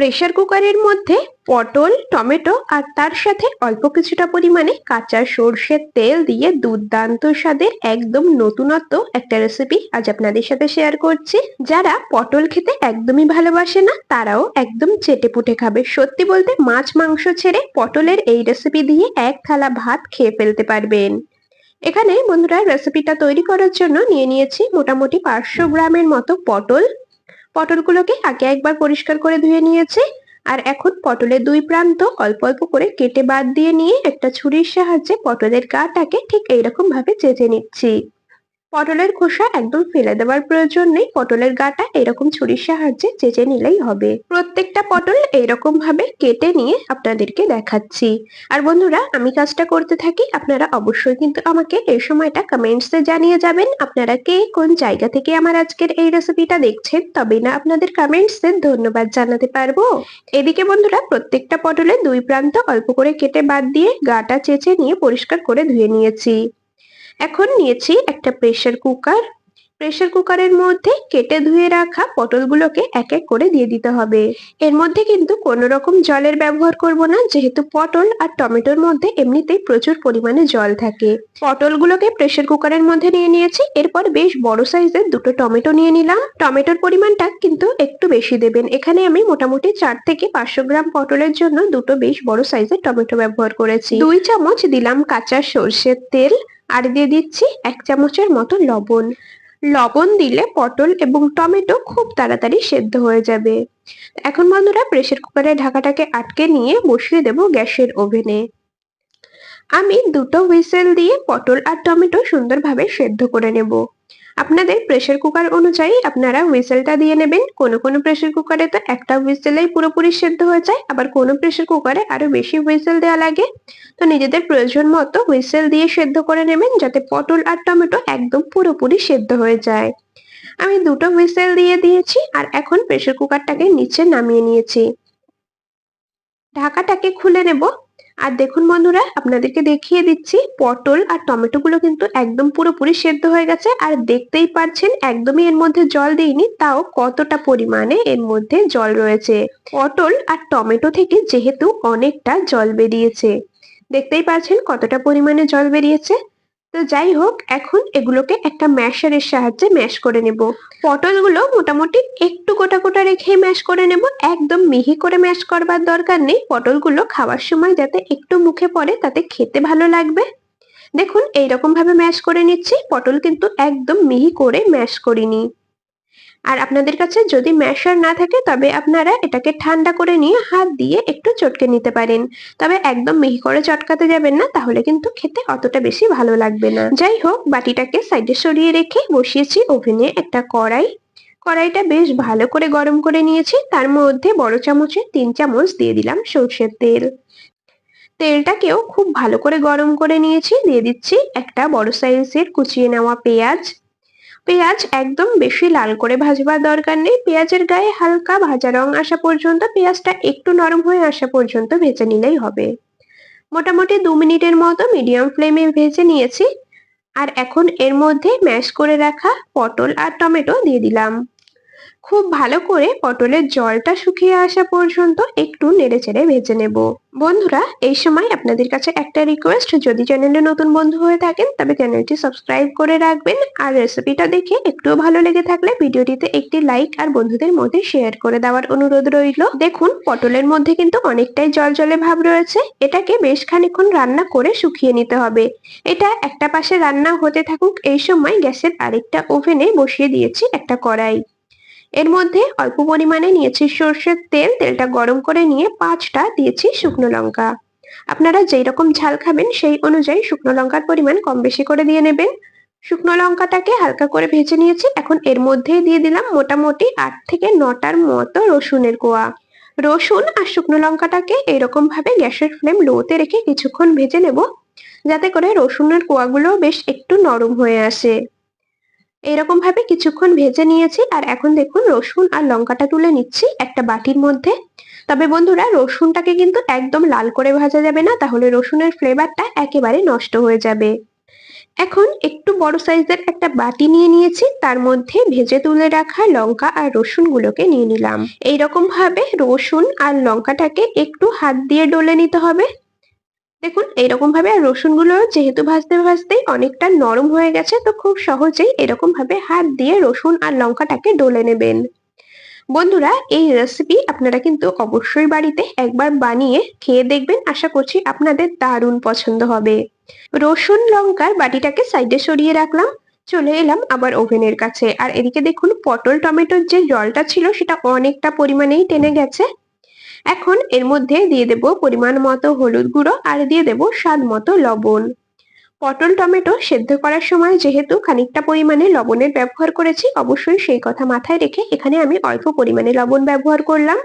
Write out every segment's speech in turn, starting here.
Pressure কুকারের মধ্যে পটল, টমেটো আর তার সাথে অল্প কিছুটা পরিমাণে কাঁচা সর্ষের তেল দিয়ে দুর্দান্ত স্বাদের একদম নতুনত্ব একটা রেসিপি আজ আপনাদের সাথে শেয়ার করছি। যারা পটল খেতে একদমই ভালোবাসে না, তারাও একদম চেটে পুটে খাবে। সত্যি বলতে মাছ মাংস ছেড়ে পটলের এই রেসিপি দিয়ে এক থালা ভাত খেয়ে ফেলতে পারবেন। এখানে বন্ধুরা রেসিপিটা তৈরি করার জন্য নিয়ে নিয়েছি মোটামুটি পাঁচশো গ্রামের মতো পটল পটলগুলোকে আগে একবার পরিষ্কার করে ধুয়ে নিয়েছি, আর এখন পটলের দুই প্রান্ত অল্প অল্প করে কেটে বাদ দিয়ে নিয়ে একটা ছুরির সাহায্যে পটলের গাটাকে ঠিক এইরকম ভাবে চেঁচে নিচ্ছি। পটলের খোসা একদম ফেলে দেওয়ার প্রয়োজন নেই। পটলের গাটা এরকম ছুরির সাহায্যে চেঁচে নিলেই হবে। প্রত্যেকটা পটল এইরকম ভাবে কেটে নিয়ে আপনাদেরকে দেখাচ্ছি। আর বন্ধুরা, আমি কাজটা করতে থাকি। আপনারা অবশ্যই কিন্তু আমাকে এই সময়টা কমেন্টসে জানিয়ে যাবেন, আপনারা কে কোন জায়গা থেকে আমার আজকের এই রেসিপিটা দেখছেন? তবে না, আপনাদের কমেন্টসে ধন্যবাদ জানাতে পারব। এদিকে বন্ধুরা, প্রত্যেকটা পটলের দুই প্রান্ত অল্প করে কেটে বাদ দিয়ে গাটা চেঁচে নিয়ে পরিষ্কার করে ধুয়ে নিয়েছি। এখন নিয়েছি একটা প্রেসার কুকার প্রেসার কুকারের মধ্যে কেটে ধুয়ে রাখা পটলগুলোকে এক এক করে দিয়ে দিতে হবে। এর মধ্যে কিন্তু কোনো রকম জলের ব্যবহার করব না, যেহেতু পটল আর টমেটোর মধ্যে এমনিতেই প্রচুর পরিমাণে জল থাকে। পটলগুলোকে প্রেসার কুকারের মধ্যে নিয়ে নিয়েছি, এরপর বেশ বড় সাইজের দুটো টমেটো নিয়ে নিলাম। টমেটোর পরিমাণটা কিন্তু একটু বেশি দেবেন। এখানে আমি মোটামুটি চার থেকে পাঁচশো গ্রাম পটলের জন্য দুটো বেশ বড় সাইজের টমেটো ব্যবহার করেছি। দুই চামচ দিলাম কাঁচা সর্ষের তেল। আর দিয়ে দিচ্ছি এক চামচের মতো লবণ। লবণ দিলে পটল এবং টমেটো খুব তাড়াতাড়ি সেদ্ধ হয়ে যাবে। এখন বন্ধুরা প্রেসার কুকারের ঢাকাটাকে আটকে নিয়ে বসিয়ে দেব গ্যাসের ওভেনে। আমি দুটো হুইসেল দিয়ে পটল আর টমেটো সুন্দরভাবে সেদ্ধ করে নেব। আপনাদের প্রেসার কুকার অনুযায়ী আপনারা হুইসেলটা দিয়ে নেবেন। কোনো কোনো প্রেসার কুকারে তো একটা হুইসেলেই পুরোপুরি সেদ্ধ হয়ে যায়, আবার কোনো প্রেসার কুকারে আরও বেশি হুইসেল দেওয়া লাগে। তো নিজেদের প্রয়োজন মতো হুইসেল দিয়ে সেদ্ধ করে নেবেন, যাতে পটল আর টমেটো একদম পুরোপুরি সেদ্ধ হয়ে যায়। আমি দুটো হুইসেল দিয়ে দিয়েছি, আর এখন প্রেসার কুকারটাকে নিচে নামিয়ে নিয়েছি। ঢাকাটাকে খুলে নেব। আর দেখুন বন্ধুরা, আপনাদেরকে দেখিয়ে দিচ্ছি, পটল আর টমেটো গুলো কিন্তু একদম পুরোপুরি সেদ্ধ হয়ে গেছে। আর দেখতেই পাচ্ছেন একদমই এর মধ্যে জল দিইনি, তাও কতটা পরিমাণে এর মধ্যে জল রয়েছে। পটল আর টমেটো থেকে যেহেতু অনেকটা জল বেরিয়েছে। দেখতেই পাচ্ছেন কতটা পরিমাণে জল বেরিয়েছে। তো যাই হোক, এখন এগুলোকে একটা ম্যাশারের সাহায্যে ম্যাশ করে নেব। পটলগুলো মোটামুটি একটু গোটা গোটা রেখে ম্যাশ করে নেব। একদম মিহি করে ম্যাশ করবার দরকার নেই। পটলগুলো খাওয়ার সময় যাতে একটু মুখে পড়ে, তাতে খেতে ভালো লাগবে। দেখুন এইরকম ভাবে ম্যাশ করে নিচ্ছি। পটল কিন্তু একদম মিহি করে ম্যাশ করিনি। আর আপনাদের কাছে যদি ম্যাশার না থাকে, তবে আপনারা এটাকে ঠান্ডা করে নিয়ে হাত দিয়ে একটু চটকে নিতে পারেন। তবে একদম মিহি করে চটকাতে যাবেন না, তাহলে কিন্তু খেতে অতটা বেশি ভালো লাগবে না। যাই হোক, বাটিটাকে সাইডে সরিয়ে রেখে বসিয়েছি ওভেনে একটা কড়াই। কড়াইটা বেশ ভালো করে গরম করে নিয়েছি। তার মধ্যে বড় চামচে তিন চামচ দিয়ে দিলাম সর্ষের তেল। তেলটাকেও খুব ভালো করে গরম করে নিয়েছি। দিয়ে দিচ্ছি একটা বড় সাইজের কুচিয়ে নেওয়া পেঁয়াজ। পেঁয়াজ একদম বেশি লাল করে ভাজবার দরকার নেই। পেঁয়াজের গায়ে হালকা ভাজা রং আসা পর্যন্ত পেঁয়াজটা একটু নরম হয়ে আসা পর্যন্ত ভেজে নিলেই হবে। মোটামুটি দু মিনিটের মতো মিডিয়াম ফ্লেমে ভেজে নিয়েছি। আর এখন এর মধ্যে ম্যাশ করে রাখা পটল আর টমেটো দিয়ে দিলাম। খুব ভালো করে পটলের জলটা শুকিয়ে আসা পর্যন্ত একটু নেড়েচেড়ে ভেজে নেব। বন্ধুরা, এই সময় আপনাদের কাছে একটা রিকোয়েস্ট যদি চ্যানেলে নতুন বন্ধু হয়ে থাকেন, তবে চ্যানেলটি সাবস্ক্রাইব করে রাখবেন আর রেসিপিটা দেখে একটুও ভালো লেগে থাকলে ভিডিওটিতে একটি লাইক আর বন্ধুদের মধ্যে শেয়ার করে দেওয়ার অনুরোধ রইল। দেখুন, পটলের মধ্যে কিন্তু অনেকটাই জল জলে ভাব রয়েছে। এটাকে বেশ খানিক্ষণ রান্না করে শুকিয়ে নিতে হবে। এটা একটা পাশে রান্না হতে থাকুক, এই সময় গ্যাসের আরেকটা ওভেনে বসিয়ে দিয়েছি একটা কড়াই। এর মধ্যে অল্প পরিমাণে নিয়েছি সর্ষের তেল। তেলটা গরম করে নিয়ে পাঁচটা দিয়েছি শুকনো লঙ্কা। আপনারা যেই রকম ঝাল খাবেন সেই অনুযায়ী শুকনো লঙ্কার পরিমাণ কম বেশি করে দিয়ে নেবেন। শুকনো লঙ্কাটাকে হালকা করে ভেজে নিয়েছি। এখন এর মধ্যেই দিয়ে দিলাম মোটামুটি আট থেকে নটার মতো রসুনের কোয়া। রসুন আর শুকনো লঙ্কাটাকে এরকম ভাবে গ্যাসের ফ্লেম লোতে রেখে কিছুক্ষণ ভেজে নেব। যাতে করে রসুনের কোয়াগুলো বেশ একটু নরম হয়ে আসে। এরকম ভাবে কিছুক্ষণ ভেজে নিয়েছি আর এখন দেখুন রসুন আর লঙ্কাটা তুলে নিচ্ছি একটা বাটির মধ্যে। তবে বন্ধুরা, রসুনটাকে কিন্তু একদম লাল করে ভাজা যাবে না, তাহলে রসুনের ফ্লেভারটা একেবারে নষ্ট হয়ে যাবে। এখন একটু বড় সাইজের একটা বাটি নিয়ে নিয়েছি, তার মধ্যে ভেজে তুলে রাখা লঙ্কা আর রসুন গুলোকে নিয়ে নিলাম। এইরকম ভাবে রসুন আর লঙ্কাটাকে একটু হাত দিয়ে ডলে নিতে হবে। দেখুন এইরকম ভাবে আর রসুনগুলো যেহেতু ভাজতে ভাজতেই অনেকটা নরম হয়ে গেছে, তো খুব সহজেই এরকম ভাবে হাত দিয়ে রসুন আর লঙ্কাটাকে ডলে নেবেন। বন্ধুরা, এই রেসিপি আপনারা কিন্তু অবশ্যই বাড়িতে একবার বানিয়ে খেয়ে দেখবেন। আশা করছি আপনাদের দারুণ পছন্দ হবে। রসুন লঙ্কার বাটিটাকে সাইডে সরিয়ে রাখলাম, চলে এলাম আবার ওভেনের কাছে। আর এদিকে দেখুন, পটল, টমেটোর যে জলটা ছিল সেটা অনেকটা পরিমাণেই টেনে গেছে। এখন এর মধ্যে দিয়ে দেব পরিমাণ মতো হলুদ গুঁড়ো আর দিয়ে দেব স্বাদ মতো লবণ। পটল, টমেটো সেদ্ধ করার সময় যেহেতু খানিকটা পরিমাণে লবণের ব্যবহার করেছি, অবশ্যই সেই কথা মাথায় রেখে এখানে আমি অল্প পরিমাণে লবণ ব্যবহার করলাম।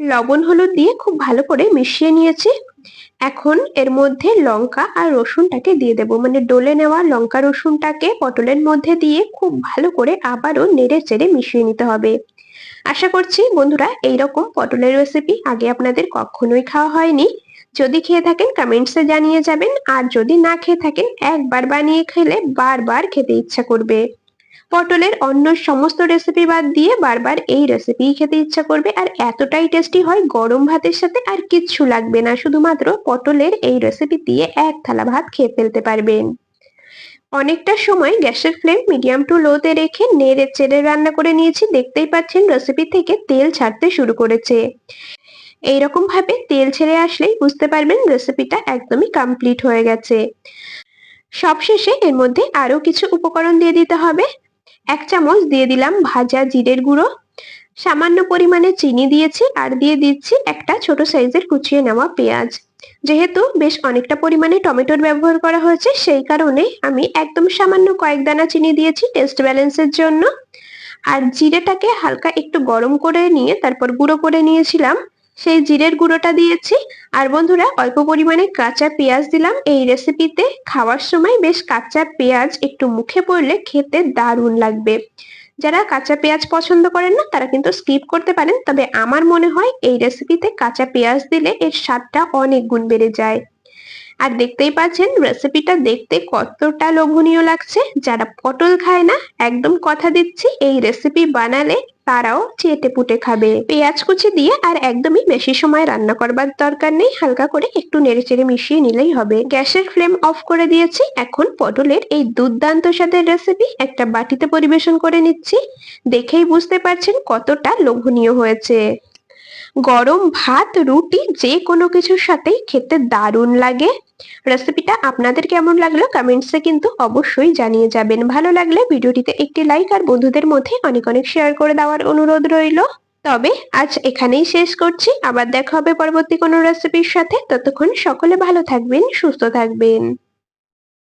লবণ, হলুদ দিয়ে খুব ভালো করে মিশিয়ে নিয়েছি। এখন এর মধ্যে লঙ্কা আর রসুনটাকে দিয়ে দেব। মানে ডলে নেওয়া লঙ্কা, রসুনটাকে পটলের মধ্যে দিয়ে খুব ভালো করে আবারও নেড়ে চেড়ে মিশিয়ে নিতে হবে। আশা করছি বন্ধুরা এইরকম পটলের রেসিপি আগে আপনাদের কখনোই খাওয়া হয়নি। যদি খেয়ে থাকেন কমেন্টসে জানিয়ে যাবেন। আর যদি না খেয়ে থাকেন, একবার বানিয়ে খেলে বারবার খেতে ইচ্ছা করবে। পটলের অন্য সমস্ত রেসিপি বাদ দিয়ে বারবার এই রেসিপি খেতে ইচ্ছা করবে। আর এতটাই টেস্টি হয় গরম ভাতের সাথে, আর কিচ্ছু লাগবে না। শুধুমাত্র পটলের এই রেসিপি দিয়ে এক থালা ভাত খেয়ে ফেলতে পারবেন। অনেকটা সময় গ্যাসের ফ্লেম মিডিয়াম টু লোতে রেখে নেড়ে চেড়ে রান্না করে নিয়েছি। দেখতেই পাচ্ছেন রেসিপি থেকে তেল ছাড়তে শুরু করেছে। এইরকম ভাবে তেল ছেড়ে আসলেই বুঝতে পারবেন রেসিপিটা একদমই কমপ্লিট হয়ে গেছে। সবশেষে এর মধ্যে আরও কিছু উপকরণ দিয়ে দিতে হবে। এক চামচ দিয়ে দিলাম ভাজা জিরের গুঁড়ো সামান্য পরিমাণে চিনি দিয়েছি আর দিয়ে দিচ্ছি একটা ছোট সাইজের কুচিয়ে নেওয়া পেঁয়াজ। যেহেতু বেশ অনেকটা পরিমাণে টমেটোর ব্যবহার করা হয়েছে, সেই কারণে আমি একদম সামান্য কয়েক দানা চিনি দিয়েছি টেস্ট ব্যালেন্সের জন্য। আর জিরেটাকে হালকা একটু গরম করে নিয়ে তারপর গুঁড়ো করে নিয়েছিলাম। সেই জিরের গুঁড়োটা দিয়েছি। আর বন্ধুরা, অল্প পরিমাণে কাঁচা পেঁয়াজ দিলাম। এই রেসিপিতে খাওয়ার সময় বেশ কাঁচা পেঁয়াজ একটু মুখে পড়লে খেতে দারুণ লাগবে। যারা কাঁচা পেঁয়াজ পছন্দ করেন না, তারা কিন্তু স্কিপ করতে পারেন। তবে আমার মনে হয় এই রেসিপিতে কাঁচা পেঁয়াজ দিলে এর স্বাদটা অনেক গুণ বেড়ে যায়। আর দেখতেই পাচ্ছেন রেসিপিটা দেখতে কতটা লোভনীয় লাগছে। যারা পটল খায় না, একদম কথা দিচ্ছি, এই রেসিপি বানালে তারাও চেটে পুটে খাবে। পেঁয়াজ কুচি দিয়ে আর একদমই বেশি সময় রান্না করবার দরকার নেই, হালকা করে একটু নেড়ে চেড়ে মিশিয়ে নিলেই হবে। গ্যাসের ফ্লেম অফ করে দিয়েছি, এখন পটলের এই দুর্দান্ত স্বাদের রেসিপি একটা বাটিতে পরিবেশন করে নিচ্ছি। দেখেই বুঝতে পারছেন কতটা লোভনীয় হয়েছে। গরম ভাত, রুটি, যে কোনো কিছুর সাথেই খেতে দারুণ লাগে। রেসিপিটা আপনাদের কেমন লাগল কমেন্টসে কিন্তু অবশ্যই জানিয়ে যাবেন। ভালো লাগলে ভিডিওটিতে একটি লাইক আর বন্ধুদের মধ্যে অনেক অনেক শেয়ার করে দেওয়ার অনুরোধ রইল। তবে আজ এখানেই শেষ করছি। আবার দেখা হবে পরবর্তী কোনো রেসিপির সাথে। ততক্ষণ সকলে ভালো থাকবেন, সুস্থ থাকবেন।